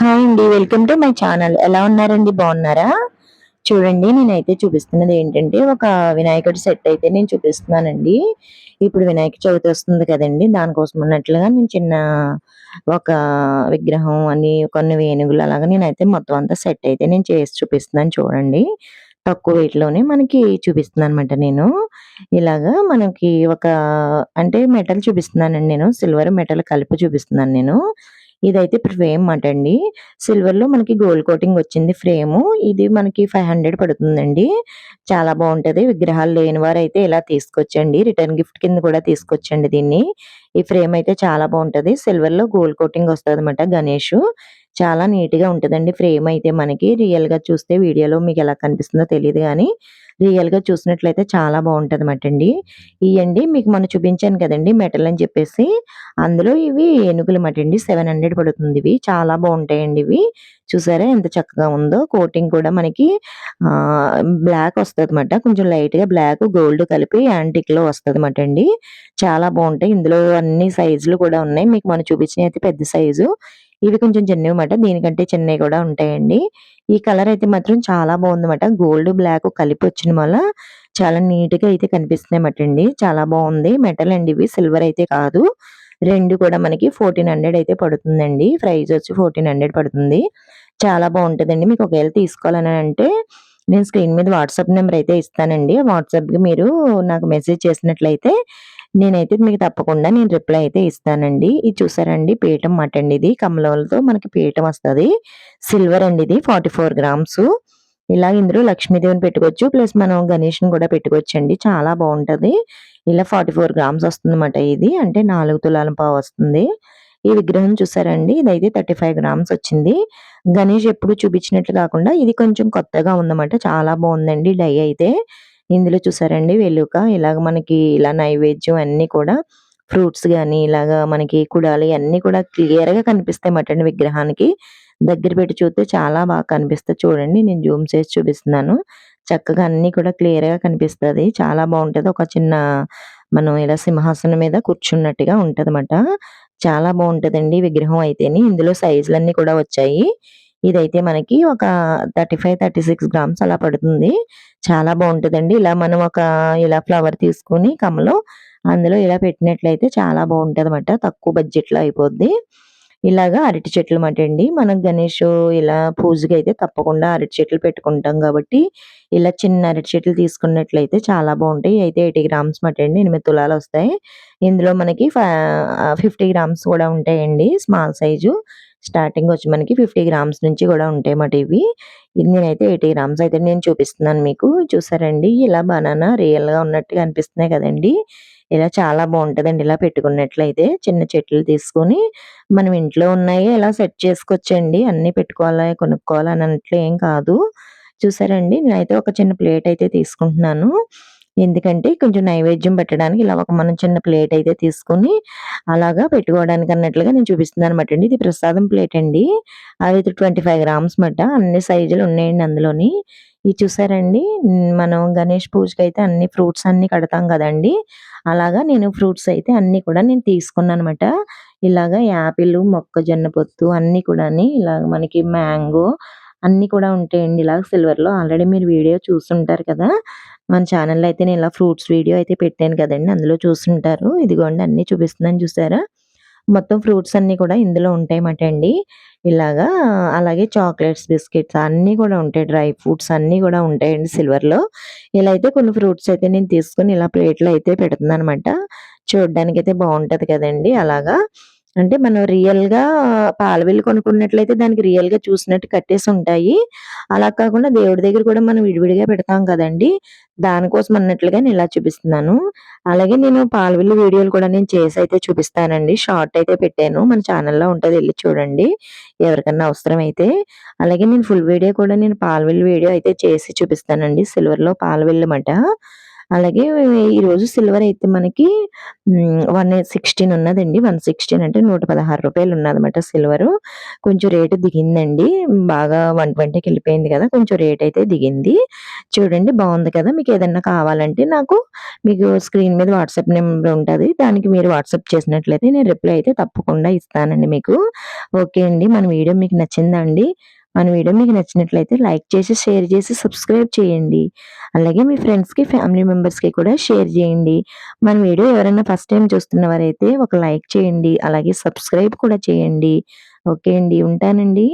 Hi అండి welcome to my channel ఎలా ఉన్నారండి? బాగున్నారా? చూడండి నేనైతే చూపిస్తున్నది ఏంటంటే ఒక వినాయకుడి సెట్ అయితే నేను చూపిస్తున్నానండి. ఇప్పుడు వినాయక చవితి వస్తుంది కదండి దానికోసం అన్నట్లుగా నేను చిన్న ఒక విగ్రహం అని కొన్ని వేణుగులు అలాగా నేనైతే మొత్తం అంతా సెట్ అయితే నేను చేసి చూపిస్తున్నాను చూడండి. తక్కువ వెయిట్లోనే మనకి చూపిస్తున్నాను అనమాట నేను. ఇలాగా మనకి ఒక అంటే మెటల్ చూపిస్తున్నానండి నేను సిల్వర్ మెటల్ కలిపి చూపిస్తున్నాను నేను. ఇదైతే ఫ్రేమ్ మాట అండి సిల్వర్లో మనకి గోల్డ్ కోటింగ్ వచ్చింది ఫ్రేమ్. ఇది మనకి ఫైవ్ హండ్రెడ్ పడుతుందండి. చాలా బాగుంటది. విగ్రహాలు లేని వారు అయితే ఇలా తీసుకొచ్చండి. రిటర్న్ గిఫ్ట్ కింద కూడా తీసుకొచ్చండి దీన్ని. ఈ ఫ్రేమ్ అయితే చాలా బాగుంటది. సిల్వర్లో గోల్డ్ కోటింగ్ వస్తుంది అనమాట గణేష్. చాలా నీట్గా ఉంటదండి ఫ్రేమ్ అయితే మనకి. రియల్గా చూస్తే వీడియోలో మీకు ఎలా కనిపిస్తుందో తెలియదు కానీ రియల్గా చూసినట్లయితే చాలా బాగుంటుంది అనమాట అండి ఇవండి మీకు మనం చూపించాను కదండి మెటల్ అని చెప్పేసి. అందులో ఇవి ఏనుగులు మాట అండి సెవెన్ హండ్రెడ్ పడుతుంది ఇవి. చాలా బాగుంటాయండి ఇవి. చూసారా ఎంత చక్కగా ఉందో. కోటింగ్ కూడా మనకి ఆ బ్లాక్ వస్తుంది అనమాట కొంచెం లైట్గా బ్లాక్ గోల్డ్ కలిపి యాంటిక్లో వస్తుంది అనమాట అండి చాలా బాగుంటాయి. ఇందులో అన్ని సైజులు కూడా ఉన్నాయి. మీకు మనం చూపించిన అయితే పెద్ద సైజు. ఇవి కొంచెం చిన్నవి మాట దీనికంటే చిన్నవి కూడా ఉంటాయండి. ఈ కలర్ అయితే మాత్రం చాలా బాగుందన్నమాట. గోల్డ్ బ్లాక్ కలిపి వచ్చిన వల్ల చాలా నీట్గా అయితే కనిపిస్తున్నాయి అండి చాలా బాగుంది. మెటల్ అండి ఇవి. సిల్వర్ అయితే కాదు. రెండు కూడా మనకి ఫోర్టీన్ హండ్రెడ్ అయితే పడుతుందండి. ప్రైస్ వచ్చి ఫోర్టీన్ హండ్రెడ్ పడుతుంది. చాలా బాగుంటుందండి. మీకు ఒకవేళ తీసుకోవాలని అంటే నేను స్క్రీన్ మీద వాట్సాప్ నెంబర్ అయితే ఇస్తానండి. వాట్సాప్కి మీరు నాకు మెసేజ్ చేసినట్లయితే నేనైతే మీకు తప్పకుండా నేను రిప్లై అయితే ఇస్తానండి. ఇది చూసారండి పీఠం మాట అండి ఇది. కమలవలతో మనకి పీఠం వస్తది. సిల్వర్ అండి ఇది ఫార్టీ ఫోర్ గ్రామ్స్ ఇలా ఇందులో లక్ష్మీదేవిని పెట్టుకోవచ్చు. ప్లస్ మనం గణేష్ని కూడా పెట్టుకోవచ్చు అండి చాలా బాగుంటది. ఇలా ఫార్టీ ఫోర్ గ్రామ్స్ వస్తుందన్నమాట ఇది. అంటే నాలుగు తులాల పావు వస్తుంది. ఈ విగ్రహం చూసారండి. ఇదైతే థర్టీ ఫైవ్ గ్రామ్స్ వచ్చింది. గణేష్ ఎప్పుడు చూపించినట్లు కాకుండా ఇది కొంచెం కొత్తగా ఉందన్నమాట. చాలా బాగుందండి డై అయితే. ఇందులో చూసారండి వెలుక ఇలాగ మనకి ఇలా నైవేద్యం అన్ని కూడా ఫ్రూట్స్ గాని ఇలాగా మనకి కుడాలి అన్ని కూడా క్లియర్గా కనిపిస్తాయి మటన్ విగ్రహానికి. దగ్గర పెట్టి చూస్తే చాలా బాగా కనిపిస్తుంది చూడండి నేను జూమ్ చేసి చూపిస్తున్నాను. చక్కగా అన్ని కూడా క్లియర్గా కనిపిస్తది. చాలా బాగుంటది. ఒక చిన్న మనం ఇలా సింహాసనం మీద కూర్చున్నట్టుగా ఉంటదన్నమాట. చాలా బాగుంటదండి విగ్రహం అయితేని. ఇందులో సైజులన్నీ కూడా వచ్చాయి. ఇదైతే మనకి ఒక thirty five thirty six grams అలా పడుతుంది. చాలా బాగుంటుందండి. ఇలా మనం ఒక ఇలా ఫ్లవర్ తీసుకుని కమ్మలో అందులో ఇలా పెట్టినట్లయితే చాలా బాగుంటది అనమాట తక్కువ బడ్జెట్లో అయిపోద్ది. ఇలాగా అరటి చెట్లు మాట అండి. మనం గణేష్ ఇలా పూజకి అయితే తప్పకుండా అరటి చెట్లు పెట్టుకుంటాం కాబట్టి ఇలా చిన్న అరటి చెట్లు తీసుకున్నట్లయితే చాలా బాగుంటాయి. అయితే ఎయిటీ గ్రామ్స్ మాట అండి. ఎనిమిది తులాలు వస్తాయి. ఇందులో మనకి ఫిఫ్టీ గ్రామ్స్ కూడా ఉంటాయండి. Small size. స్టార్టింగ్ వచ్చి మనకి ఫిఫ్టీ గ్రామ్స్ నుంచి కూడా ఉంటాయి మాట ఇవి. ఇది నేనైతే ఎయిటీ గ్రామ్స్ అయితే నేను చూపిస్తున్నాను మీకు. చూసారండి? ఇలా బనానా రియల్గా ఉన్నట్టుగా అనిపిస్తున్నాయి కదండి. ఇలా చాలా బాగుంటుందండి ఇలా పెట్టుకున్నట్లయితే. చిన్న చెట్లు తీసుకొని మనం ఇంట్లో ఉన్నాయి ఇలా సెట్ చేసుకోవచ్చండి. అన్ని పెట్టుకోవాలి కొనుక్కోవాలి అన్నట్లు ఏం కాదు. చూసారండి? నేనైతే ఒక చిన్న ప్లేట్ అయితే తీసుకుంటున్నాను. ఎందుకంటే కొంచెం నైవేద్యం పెట్టడానికి ఇలా ఒక మనం చిన్న ప్లేట్ అయితే తీసుకొని అలాగా పెట్టుకోవడానికి అన్నట్లుగా నేను చూపిస్తున్నాను అనమాట అండి. ఇది ప్రసాదం ప్లేట్ అండి. అది ట్వంటీ ఫైవ్ గ్రామ్స్ మాట అన్ని సైజులు ఉన్నాయండి అందులోని. ఇది చూసారండి? మనం గణేష్ పూజకి అయితే అన్ని ఫ్రూట్స్ అన్ని కడతాం కదండి. అలాగా నేను ఫ్రూట్స్ అయితే అన్ని కూడా నేను తీసుకున్నాను అనమాట ఇలాగా యాపిల్ మొక్కజొన్న పొత్తు అన్ని కూడా ఇలాగ మనకి మ్యాంగో అన్ని కూడా ఉంటాయండి. ఇలా సిల్వర్లో ఆల్రెడీ మీరు వీడియో చూస్తుంటారు కదా. మన ఛానల్లో అయితే నేను ఇలా ఫ్రూట్స్ వీడియో అయితే పెట్టాను కదండి. అందులో చూస్తుంటారు. ఇదిగోండి అన్ని చూపిస్తున్నాను చూసారా? మొత్తం ఫ్రూట్స్ అన్ని కూడా ఇందులో ఉంటాయన్నమాట అండి. ఇలాగా అలాగే చాక్లెట్స్ బిస్కెట్స్ అన్ని కూడా ఉంటాయి. డ్రై ఫ్రూట్స్ అన్ని కూడా ఉంటాయండి సిల్వర్లో. ఇలా అయితే కొన్ని ఫ్రూట్స్ అయితే నేను తీసుకొని ఇలా ప్లేట్లో అయితే పెడుతున్నాను అనమాట చూడడానికి అయితే బాగుంటది కదండి. అలాగా అంటే మనం రియల్గా పాలవెల్లి కొనుక్కున్నట్లయితే దానికి రియల్గా చూసినట్టు కట్టేసి ఉంటాయి. అలా కాకుండా దేవుడి దగ్గర కూడా మనం విడివిడిగా పెడతాం కదండి. దానికోసం అన్నట్లుగా నేను ఇలా చూపిస్తున్నాను. అలాగే నేను పాలవెల్లి వీడియోలు కూడా నేను చేసి అయితే చూపిస్తానండి. షార్ట్ అయితే పెట్టాను. మన ఛానల్లో ఉంటుంది వెళ్ళి చూడండి. ఎవరికన్నా అవసరం అయితే అలాగే నేను ఫుల్ వీడియో కూడా నేను పాలవెల్లి వీడియో అయితే చేసి చూపిస్తానండి. సిల్వర్లో పాలవిల్లు పాలవెల్లి మాట. అలాగే ఈరోజు సిల్వర్ అయితే మనకి వన్ సిక్స్టీన్ ఉన్నదండి. వన్ సిక్స్టీన్ అంటే నూట పదహారు రూపాయలు ఉన్నదన్నమాట సిల్వర్. కొంచెం రేటు దిగిందండి. బాగా వన్ ట్వంటీకి వెళ్ళిపోయింది కదా కొంచెం రేట్ అయితే దిగింది. చూడండి బాగుంది కదా. మీకు ఏదన్నా కావాలంటే నాకు మీకు స్క్రీన్ మీద వాట్సాప్ నెంబర్ ఉంటుంది. దానికి మీరు వాట్సాప్ చేసినట్లయితే నేను రిప్లై అయితే తప్పకుండా ఇస్తానండి మీకు. ఓకే అండి. మన వీడియో మీకు నచ్చిందా అండి? మన వీడియో మీకు నచ్చినట్లయితే లైక్ చేసి షేర్ చేసి సబ్స్క్రైబ్ చేయండి. అలాగే మీ ఫ్రెండ్స్కి ఫ్యామిలీ మెంబర్స్కి కూడా షేర్ చేయండి. మన వీడియో ఎవరైనా ఫస్ట్ టైం చూస్తున్నవారైతే ఒక లైక్ చేయండి. అలాగే సబ్స్క్రైబ్ కూడా చేయండి. ఓకే అండి. ఉంటానండి.